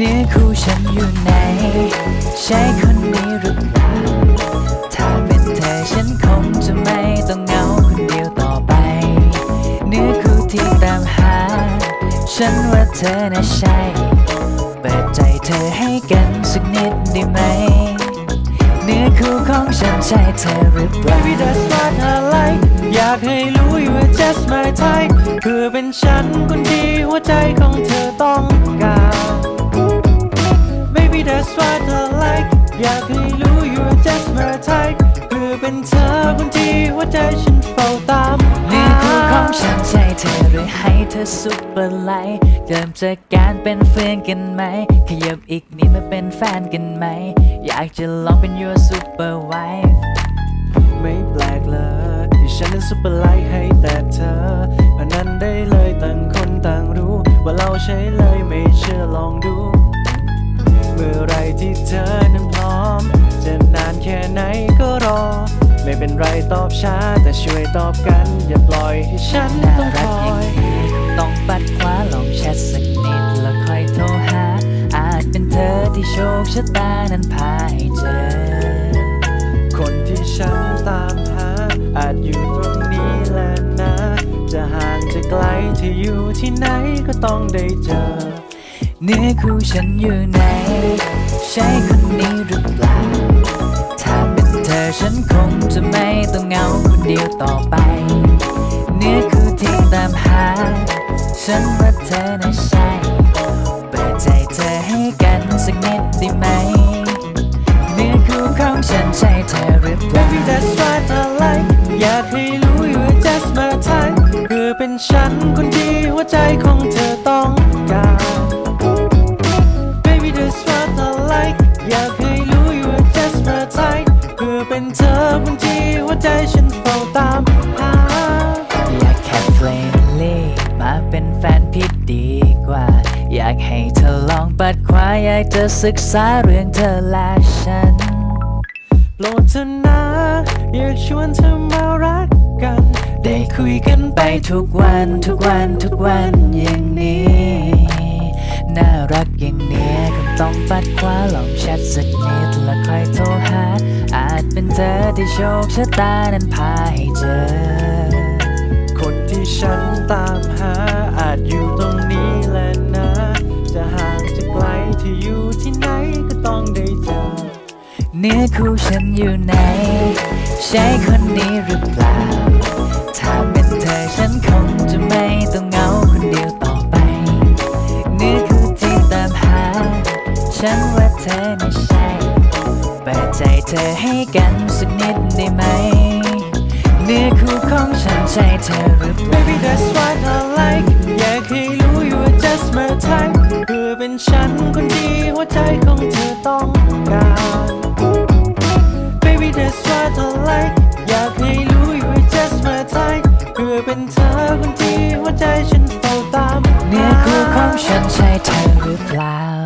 เนื้อคู่ฉันอยู่ไหน ใช่คนนี้หรือเปล่าถ้าเป็นเธอฉันคงจะไม่ต้องเหงาคนเดียวต่อไปเนื้อคู่ที่ตามหา ฉันว่าเธอน่ะใช่เปิดใจเธอให้กันสักนิดได้ไหมเนื้อคู่ของฉันใช่เธอหรือเปล่า Baby that's what I like อยากให้รู้อยู่ว่า just my type เพื่อเป็นฉันคนดีหัวใจของเธอต้อง อยากให้รู้อยู่ว่า just my type เพื่อเป็นเธอคนดีหัวใจฉันเฝ้าตามเนื้อคู่ของฉันใช่เธอหรือให้เธอซุปเปอร์ไลท์เริ่มจากการเป็นเพื่อนกันไหม ขยับอีกนิดมาเป็นแฟนกันไหม อยากจะลองเป็น your super wife ไม่แปลกเลยที่ฉันนั้นซุปเปอร์ไลท์ให้แต่เธอเพราะนั้นได้เลยต่างคนต่างรู้ ว่าเราใช้เลยไม่เชื่อลองดู เมื่อไรที่เธอนั้น ไหนก็รอ ไม่เป็นไรตอบช้า แต่ช่วยตอบกัน อย่าปล่อยให้ฉันต้องรัคกออย่างต้องปัดขวาลองแชทสักนิดแล้วค่อยโทรหา อาจเป็นเธอที่โชคชะตานั้นพาให้เจอ คนที่ฉันตามหา อาจอยู่ตรงนี้แหละนะ จะห่างจะไกลที่อยู่ที่ไหนก็ต้องได้เจอเนื้อคู่ฉันอยู่ไหน ใช่คนนี้หรือเปล่า คงจะไม่ต้องเหงาคนเดียวต่อไป เนื้อคู่ที่ตามหา ฉันว่าเธอน่ะใช่เปิดใจเธอให้กันสักนิดได้ไหม เนื้อคู่ของฉันใช่เธอหรือเปล่า Baby that's what I like อยากให้รู้อยู่ว่า just my time คือเป็นฉันคนดีหัวใจของเธอต้อง ปัดขวาอยากจะศึกษาเรื่องเธอและฉัน โปรดเธอนะอยากชวนเธอมารักกัน ได้คุยกันไปทุกวันทุกวันทุกวันอย่างนี้ น่ารักอย่างเนี้ยคงต้องปัดขวาลองแชทสักนิดแล้วค่อยโทรหา อาจเป็นเธอที่โชคชะตานั้นพาให้เจอ คนที่ฉันตามหาอาจอยู่ตรงนี้ เนื้อคู่ฉันอยู่ไหน ใช่คนนี้หรือเปล่า ถ้าเป็นเธอฉันคงจะไม่ต้องเหงาคนเดียวต่อไป เนื้อคู่ที่ตามหา ฉันว่าเธอน่ใช่เปิดใจเธอให้กันสักนิดได้ไหม เนื้อคู่ของฉันใช่เธอหรือเปล่า Baby that's what I like ัวใจฉันเฝ้าตามนี่คือของฉันใช่เธอหรือเปล่า